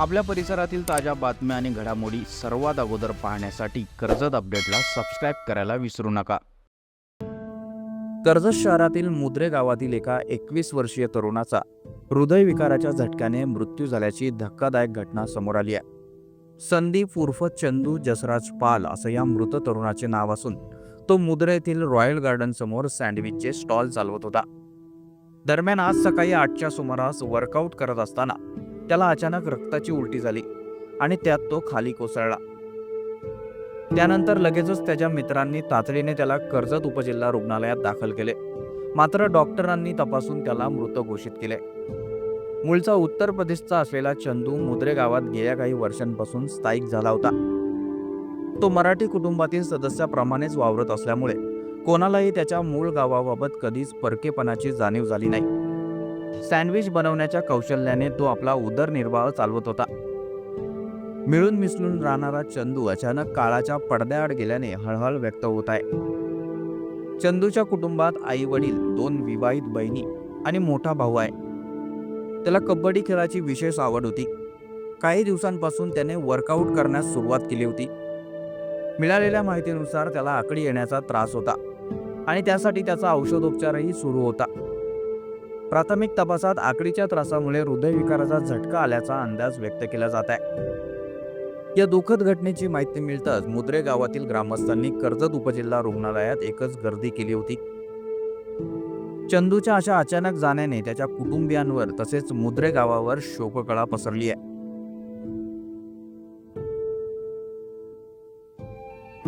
आपल्या परिसरातील ताज्या बातम्या आणि घडामोडी सर्वात अगोदर पाहण्यासाठी कर्जत अपडेटला सबस्क्राईब करायला विसरू नका. कर्जत शहरातील मुद्रे गावातील एका एकवीस वर्षीय तरुणाचा हृदयविकाराच्या झटक्याने मृत्यू झाल्याची धक्कादायक घटना समोर आली आहे. संदीप उर्फ चंदू जसराज पाल असं या मृत तरुणाचे नाव असून तो मुद्रे येथील रॉयल गार्डन समोर सँडविचचे स्टॉल चालवत होता. दरम्यान आज सकाळी आठच्या सुमारास वर्कआउट करत असताना त्याला अचानक रक्ताची उलटी झाली आणि त्यात तो खाली कोसळला. त्यानंतर लगेचच त्याच्या मित्रांनी तातडीने त्याला कर्जत उपजिल्हा रुग्णालयात दाखल केले. मात्र डॉक्टरांनी तपासून त्याला मृत घोषित केले. मूळचा उत्तर प्रदेशचा असलेला चंदू मुद्रे गावात गेल्या काही वर्षांपासून स्थायिक झाला होता. तो मराठी कुटुंबातील सदस्याप्रमाणेच वावरत असल्यामुळे कोणालाही त्याच्या मूळ गावाबाबत कधीच परकेपणाची जाणीव झाली नाही. सँडविच बनवण्याच्या कौशल्याने तो आपला उदरनिर्वाह चालवत होता. मिळून मिसळून राहणारा चंदू अचानक काळाच्या पडद्याआड गेल्याने हळहळ व्यक्त होत आहे. चंदूच्या कुटुंबात आई वडील दोन विवाहित बहिणी आणि मोठा भाऊ आहे. त्याला कबड्डी खेळाची विशेष आवड होती. काही दिवसांपासून त्याने वर्कआउट करण्यास सुरुवात केली होती. मिळालेल्या माहितीनुसार त्याला आकडी येण्याचा त्रास होता आणि त्यासाठी त्याचा औषधोपचारही सुरू होता. प्राथमिक तपासात आकडीच्या त्रासामुळे हृदयविकाराचा झटका आल्याचा अंदाज व्यक्त केला जात आहे. या दुःखद घटनेची माहिती मिळताच मुद्रे गावातील ग्रामस्थांनी कर्जत उपजिल्हा रुग्णालयात एकच गर्दी केली होती. चंदूच्या अशा अचानक जाण्याने त्याच्या कुटुंबियांवर तसेच मुद्रे गावावर शोककळा पसरली आहे.